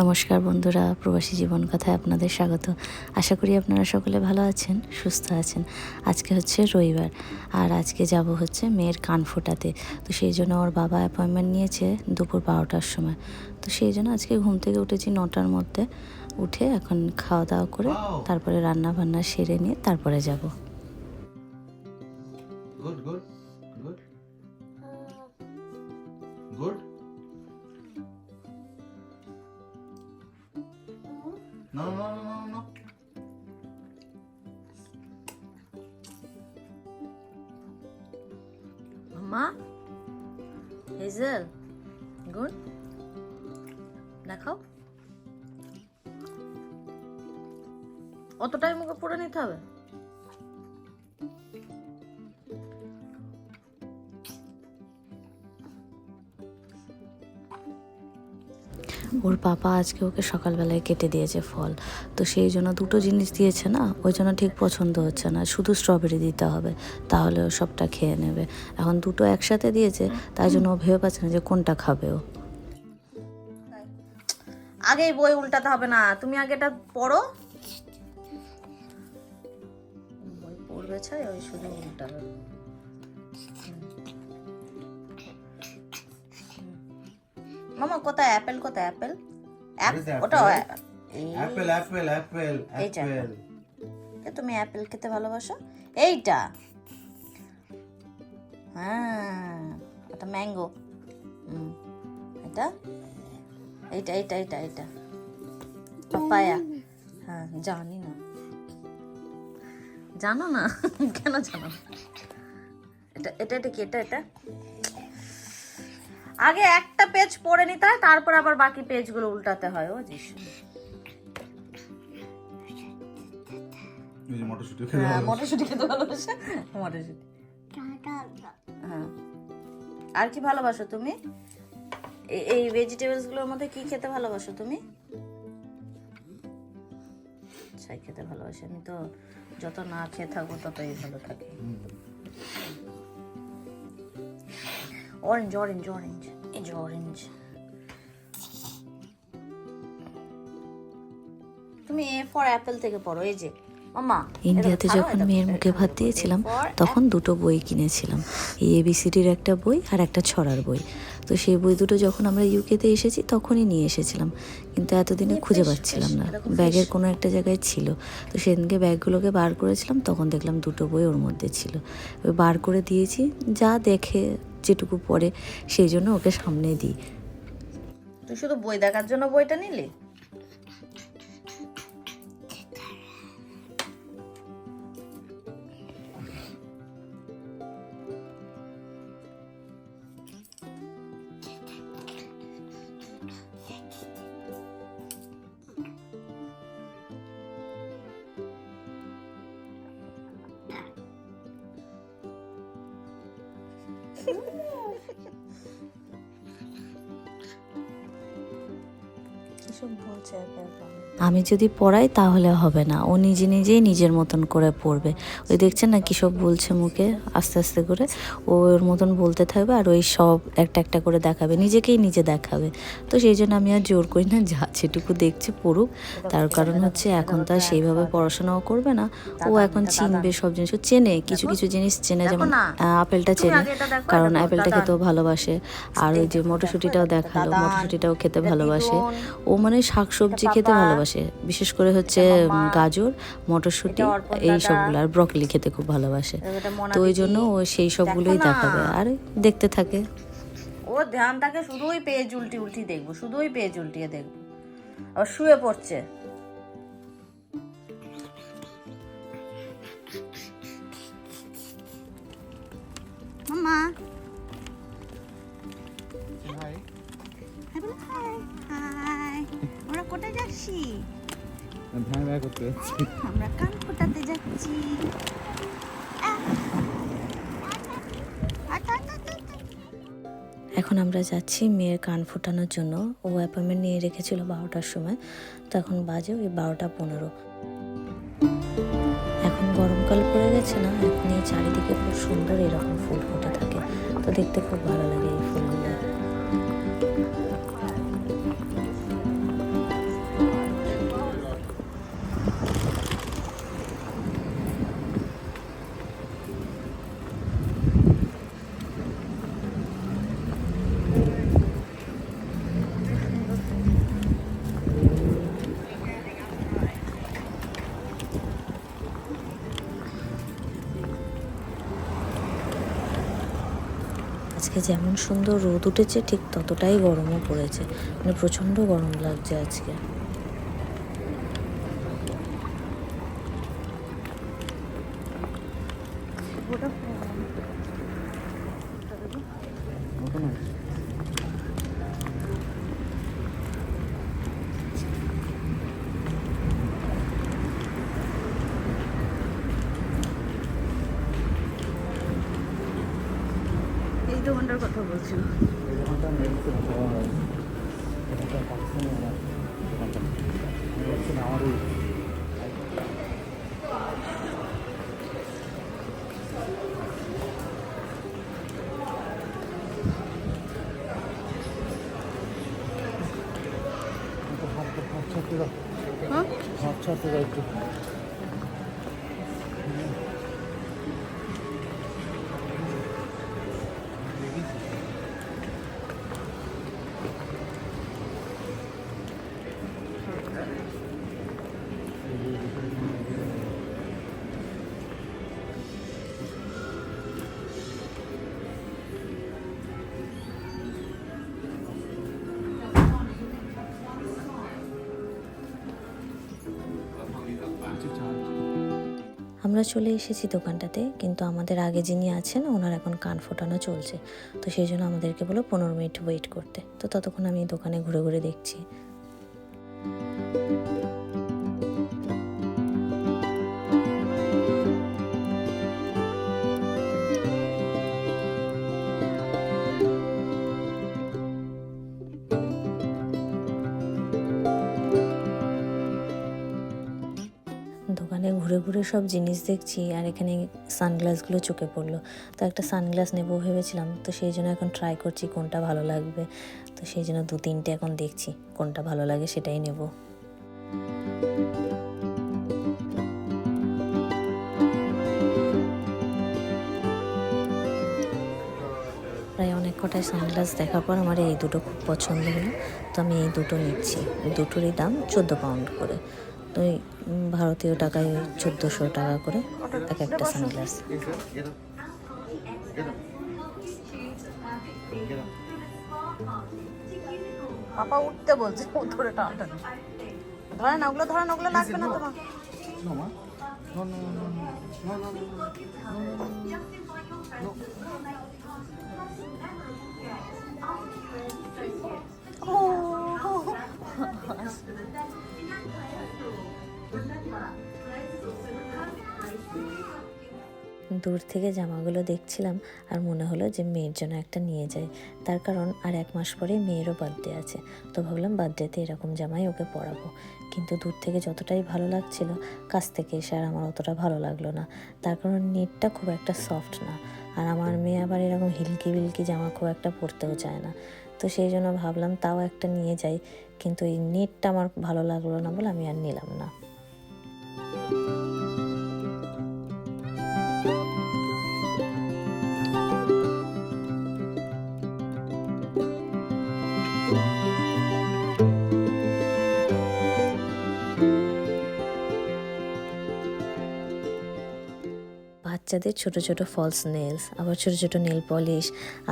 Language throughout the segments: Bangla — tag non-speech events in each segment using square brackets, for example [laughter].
নমস্কার বন্ধুরা প্রবাসী জীবন কথায় আপনাদের স্বাগত। আশা করি আপনারা সকলে ভালো আছেন সুস্থ আছেন। আজকে হচ্ছে রবিবার আর আজকে যাব হচ্ছে মেয়ের কান ফোটাতে। তো সেই জন্য ওর বাবা অ্যাপয়েন্টমেন্ট নিয়েছে দুপুর বারোটার সময়। তো সেই জন্য আজকে ঘুম থেকে উঠেছি নটার মধ্যে। উঠে এখন খাওয়া দাওয়া করে তারপরে রান্না বান্না সেরে নিয়ে তারপরে যাব। Good, good, good. Good. No, no, no, no, no. মা হেজেল গুড দেখাও। অতটাই মুখে পড়ে নিতে হবে? ওর পাপা আজকে ওকে সকালবেলায় কেটে দিয়েছে ফল। তো সেই জন্য দুটো জিনিস দিয়েছে না, ওই জন্য ঠিক পছন্দ হচ্ছে না। শুধু স্ট্রবেরি দিতে হবে, তাহলে ও সবটা খেয়ে নেবে। এখন দুটো একসাথে দিয়েছে, তাই জন্য ও ভেবে পাচ্ছে না যে কোনটা খাবে ও। আগে বই উল্টাতে হবে না, তুমি আগে এটা পড়ো। বই পড়বে ছাই, ওই শুধু উল্টাবে। মামা কোথায় অ্যাপেল কোথায় অ্যাপেল? ওটা? Apple, apple, apple, এইটা। তুমি অ্যাপেল খেতে ভালোবাসো? এইটা। হ্যাঁ এটা ম্যাঙ্গো। এটা? এইটা এইটা এইটা এইটা। পাপায়া। হ্যাঁ জানি না। জানো না? [laughs] কেন জানো এটা এটা এটা কি এটা এটা? আগে একটা পেজ পড়ে নিতে হয় তারপর আবার বাকি পেজগুলো উল্টাতে হয় ও যিশু মটরশুঁটি হ্যাঁ মটরশুঁটি খেতে ভালোবাসে। মটরশুঁটি। হ্যাঁ। আর কি ভালোবাসো তুমি? এই ভেজিটেবলসগুলোর মধ্যে কি খেতে ভালোবাসো তুমি? ছাই খেতে ভালোবাসি। আমি তো যত না খেয়ে থাকব ততই ভালো থাকি। অরেঞ্জ অরেঞ্জ এই যে অরেঞ্জ তুমি এ ফর অ্যাপেল থেকে পড়ো এই যে। ইন্ডিয়াতে যখন মেয়ের মুখে ভাত দিয়েছিলাম তখন দুটো বই কিনেছিলাম। এই এবিসিডির একটা বই আর একটা ছড়ার বই। তো সেই বই দুটো যখন আমরা ইউকেতে এসেছি তখনই নিয়ে এসেছিলাম। কিন্তু এতদিনে খুঁজে পাচ্ছিলাম না। ব্যাগের কোনো একটা জায়গায় ছিল। তো সেদিনকে ব্যাগগুলোকে বার করেছিলাম তখন দেখলাম দুটো বই ওর মধ্যে ছিল। ওই বার করে দিয়েছি যা দেখে যেটুকু পড়ে সেই জন্য ওকে সামনে দিই। তুই শুধু বই দেখার জন্য বইটা নিলি? এসব বলছে একা একা। আমি যদি পড়াই তাহলে হবে না। ও নিজে নিজেই নিজের মতন করে পড়বে। ওই দেখছেন না কী সব বলছে মুখে? আস্তে আস্তে করে। ও ওর মতন বলতে থাকবে আর ওই সব একটা একটা করে দেখাবে। নিজেকেই নিজে দেখাবে। তো সেই জন্য আমি আর জোর করি না যা যেটুকু দেখছে পড়ুক। তার কারণ হচ্ছে এখন তো আর সেইভাবে পড়াশোনাও করবে না। ও এখন চিনবে সব জিনিস। ও চেনে কিছু কিছু জিনিস চেনে। যেমন আপেলটা চেনে। কারণ দাদা। খেতেও ভালোবাসে। আর ওই যে মটরশুঁটিটাও দেখাল। মটরশুঁটিটাও খেতে ভালোবাসে। ও মানে শাকসবজি খেতে পাপা, ভালোবাসে। বিশেষ করে হচ্ছে গাজর মটরশুঁটি এই সবগুলো আর ব্রকলি খেতে খুব ভালোবাসে। তো ওই জন্য ও সেই সবগুলোই দেখাবে। আর দেখতে থাকে। ও ধ্যান থাকে শুধুই পেজ উল্টি উল্টি দেখব শুধুই পেজ উল্টিয়ে দেখব। আর শুয়ে পড়ছে। মামা করতে যাচ্ছি আমরা কান ফোটাতে যাচ্ছি। এখন আমরা যাচ্ছি মেয়ের কান ফোটানোর জন্য। ও অ্যাপয়েন্টমেন্ট নিয়ে রেখেছিল বারোটার সময়। তো এখন বাজে ওই বারোটা পনেরো। এখন গরমকাল পড়ে গেছে না এখন এই চারিদিকে খুব সুন্দর এরকম ফুল ফুটে থাকে। তো দেখতে খুব ভালো লাগে। আজকে যেমন সুন্দর রোদ উঠেছে, ঠিক ততটাই গরমও পড়েছে। মানে প্রচণ্ড গরম লাগছে আজকে। এই 지금. 어? 밥차트가 있고. আমরা চলে এসেছি দোকানটাতে, কিন্তু আমাদের আগে যিনি আছেন, ওনার এখন কান ফোটানো চলছে। তো সেই জন্য আমাদেরকে বলো পনেরো মিনিট ওয়েট করতে। তো ততক্ষণ আমি দোকানে ঘুরে ঘুরে দেখছি। ঘুরে সব জিনিস দেখছি আর এখানে সানগ্লাসগুলো চোখে পড়ল। তো একটা সানগ্লাস নেব ভেবেছিলাম, তো সেই জন্য এখন ট্রাই করছি কোনটা ভালো লাগবে। তো সেই জন্য দু তিনটে এখন দেখছি কোনটা ভালো লাগে সেটাই নেব। প্রায় অনেক কটায় সানগ্লাস দেখার পর আমার এই দুটো খুব পছন্দ হলো। তো আমি এই দুটো নিচ্ছি। দুটোরই দাম চোদ্দ পাউন্ড করে। তো এই ভারতীয় টাকায় চোদ্দোশো টাকা করে এক একটা সানগ্লাস. পাপা উঠতে বলছে ধরে টানাটানি। ধরে না ওগুলো ধরে না ওগুলো লাগবে না তোমার। No, দূর থেকে জামাগুলো দেখছিলাম আর মনে হলো যে মেয়ের জন্য একটা নিয়ে যাই। তার কারণ আর এক মাস পরে মেয়েরও বার্থডে আছে। তো ভাবলাম বার্থডেতে এরকম জামাই ওকে পরাবো। কিন্তু দূর থেকে যতটাই ভালো লাগছিল, কাছ থেকে এসে আর আমার অতটা ভালো লাগল না। তার কারণ নেটটা খুব একটা সফট না। আর আমার মেয়ে আবার এরকম হিলকি বিলকি জামা খুব একটা পরতেও চায় না। তো সেই জন্য ভাবলাম তাও একটা নিয়ে যাই। কিন্তু এই নেটটা আমার ভালো লাগল না বলে আমি আর নিলাম না। বাচ্চাদের ছোট ছোট ফলস নেলস আবার ছোট ছোট নেল পলিশ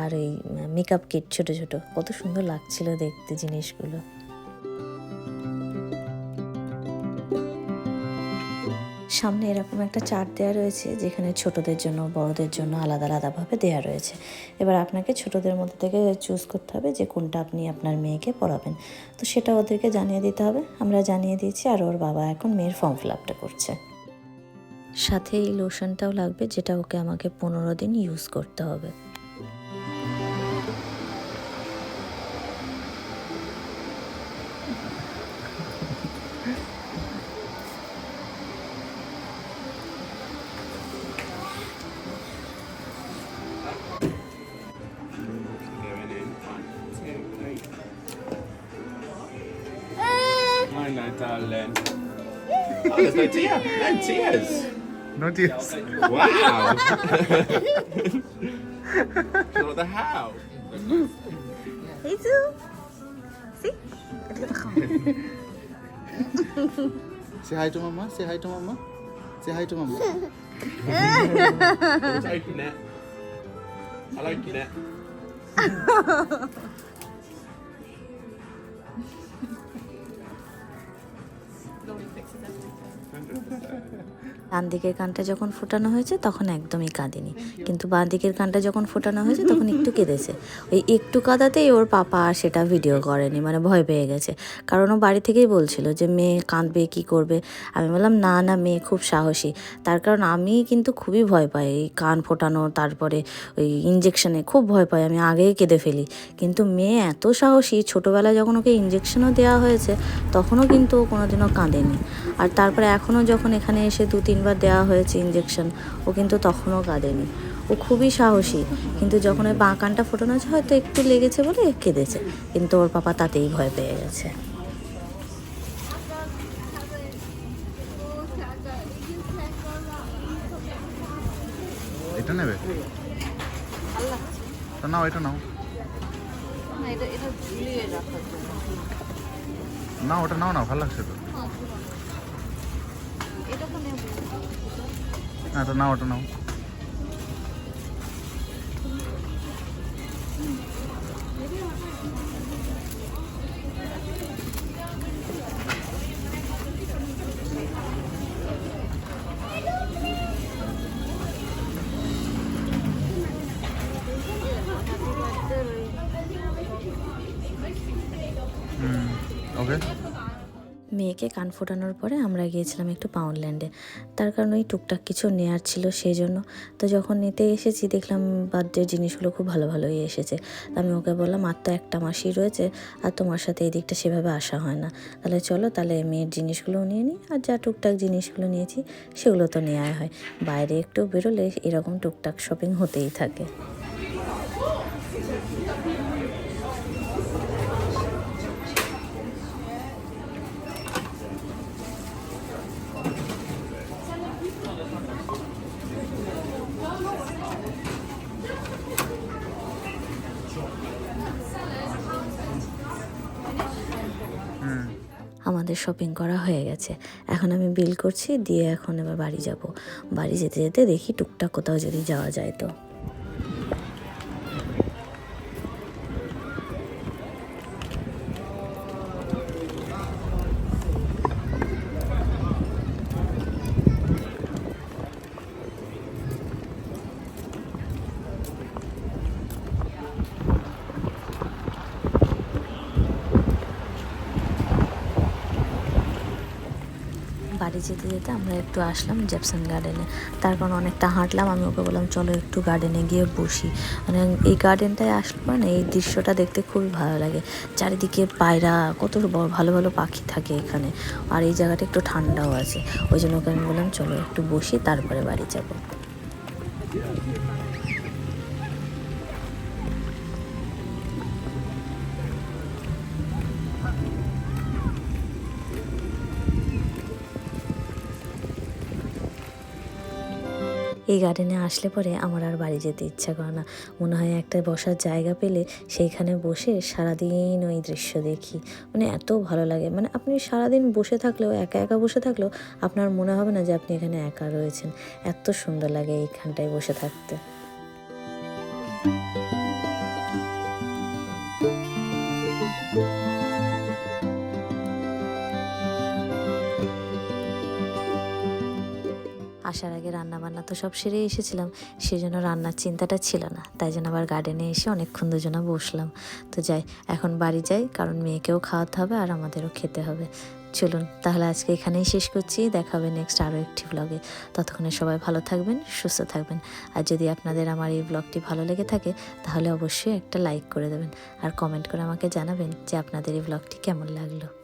আর এই মেকআপ কিট ছোট ছোট। কত সুন্দর লাগছিল দেখতে জিনিসগুলো। সামনে এরকম একটা চার্ট দেওয়া রয়েছে, যেখানে ছোটদের জন্য, বড়দের জন্য আলাদা আলাদাভাবে দেওয়া রয়েছে। এবার আপনাকে ছোটদের মধ্যে থেকে চুজ করতে হবে যে কোনটা আপনি আপনার মেয়েকে পড়াবেন। তো সেটা ওদেরকে জানিয়ে দিতে হবে। আমরা জানিয়ে দিয়েছি আর ওর বাবা এখন মেয়ের ফর্ম ফিল আপটা করছে। সাথে এই লোশনটাও লাগবে, যেটা ওকে আমাকে পনেরো দিন ইউজ করতে হবে। tears, no tears, no tears. No tears. Wow. [laughs] what the hell? Hey, Zoo. See? Say hi to mama. Say hi to mama. Say hi to mama. I like you, Net. I like Net. ডান দিকের কানটা যখন ফোটানো হয়েছে, তখন একদমই কাঁদেনি। কিন্তু বাঁ দিকের কানটা যখন ফোটানো হয়েছে, তখন একটু কেঁদেছে। ওই একটু কাঁদাতেই ওর পাপা আর সেটা ভিডিও করেনি মানে ভয় পেয়ে গেছে। কারণ ও বাড়ি থেকেই বলছিল যে, মেয়ে কাঁদবে, কি করবে? আমি বললাম, না না, মেয়ে, খুব সাহসী। তার কারণ আমি কিন্তু খুবই ভয় পাই, এই কান ফোটানো, তারপরে ওই ইঞ্জেকশনে খুব ভয় পাই, আমি আগেই কেঁদে ফেলি। কিন্তু মেয়ে এত সাহসী, ছোটোবেলায় যখন ওকে ইঞ্জেকশনও দেওয়া হয়েছে, তখনও কিন্তু ও কোনোদিনও কাঁদেনি। আর তারপরে এখনও যখন এখানে এসে দু তিনবার দেওয়া হয়েছে ইঞ্জেকশন ও কিন্তু তখনও কাঁদেনি। ও খুবই সাহসী কিন্তু যখন ওই বাঁ কানটা ফোটানো হয়েছে হয়তো একটু লেগেছে বলে কেঁদেছে কিন্তু ওর পাপা তাতেই ভয় পেয়ে গেছে। এটা নেবে? তা নাও এটা নাও। এটা এটা ঝুলিয়ে রাখার জন্য। না ওটা নাও না ভালো লাগছে তো এটা তো নেব না এটা নাও মেয়েকে কান ফোটানোর পরে আমরা গিয়েছিলাম একটু পাউন্ডল্যান্ডে তার কারণ ওই টুকটাক কিছু নেয়ার ছিল সেই জন্য তো যখন নিতে এসেছি, দেখলাম বার্থডে জিনিসগুলো খুব ভালো ভালোই এসেছে। আমি ওকে বললাম, আর তো একটা মাসই রয়েছে, আর তোমার সাথে এই দিকটা সেভাবে আসা হয় না। তাহলে চলো, তাহলে মেয়ের জিনিসগুলোও নিয়ে নিই, আর যা টুকটাক জিনিসগুলো নিয়েছি, সেগুলো তো নেওয়াই হয়। বাইরে একটু বেরোলে এরকম টুকটাক শপিং হতেই থাকে। আমাদের শপিং করা হয়ে গেছে। এখন আমি বিল করছি, দিয়ে এখন এবার বাড়ি যাব। বাড়ি যেতে যেতে দেখি টুকটাক কোথাও যদি যাওয়া যায় তো। বাড়ি যেতে যেতে আমরা একটু আসলাম জ্যাপসন গার্ডেনে তার কারণ অনেকটা হাঁটলাম, আমি ওকে বললাম, চলো একটু গার্ডেনে গিয়ে বসি। মানে এই গার্ডেনটায় আসলে মানে এই দৃশ্যটা দেখতে খুবই ভালো লাগে। চারিদিকে পায়রা, কত ভালো ভালো পাখি থাকে এখানে। আর এই জায়গাটা একটু ঠান্ডাও আছে। ওই জন্য ওকে আমি বললাম, চলো একটু বসি, তারপরে বাড়ি যাব। এই গার্ডেনে আসলে পরে আমার আর বাড়ি যেতে ইচ্ছা করে না। মনে হয় একটা বসার জায়গা পেলে সেইখানে বসে সারাদিন ওই দৃশ্য দেখি। মানে এত ভালো লাগে। মানে আপনি সারাদিন বসে থাকলেও, একা একা বসে থাকলেও আপনার মনে হবে না যে আপনি এখানে একা রয়েছেন। এত সুন্দর লাগে এইখানটায় বসে থাকতে। আসার আগে রান্নাবান্না তো সব সেরে এসেছিলাম সেই জন্য রান্নার চিন্তাটা ছিল না। তাই জন্য আবার গার্ডেনে এসে অনেকক্ষণ দুজনা বসলাম। তো যাই, এখন বাড়ি যাই, কারণ মেয়েকেও খাওয়াতে হবে আর আমাদেরও খেতে হবে। চলুন, তাহলে আজকে এখানেই শেষ করছি। দেখা হবে নেক্সট আরও একটি ব্লগে ততক্ষণে সবাই ভালো থাকবেন, সুস্থ থাকবেন। আর যদি আপনাদের আমার এই ব্লগটি ভালো লেগে থাকে, তাহলে অবশ্যই একটা লাইক করে দেবেন। আর কমেন্ট করে আমাকে জানাবেন যে আপনাদের এই ব্লগটি কেমন লাগল।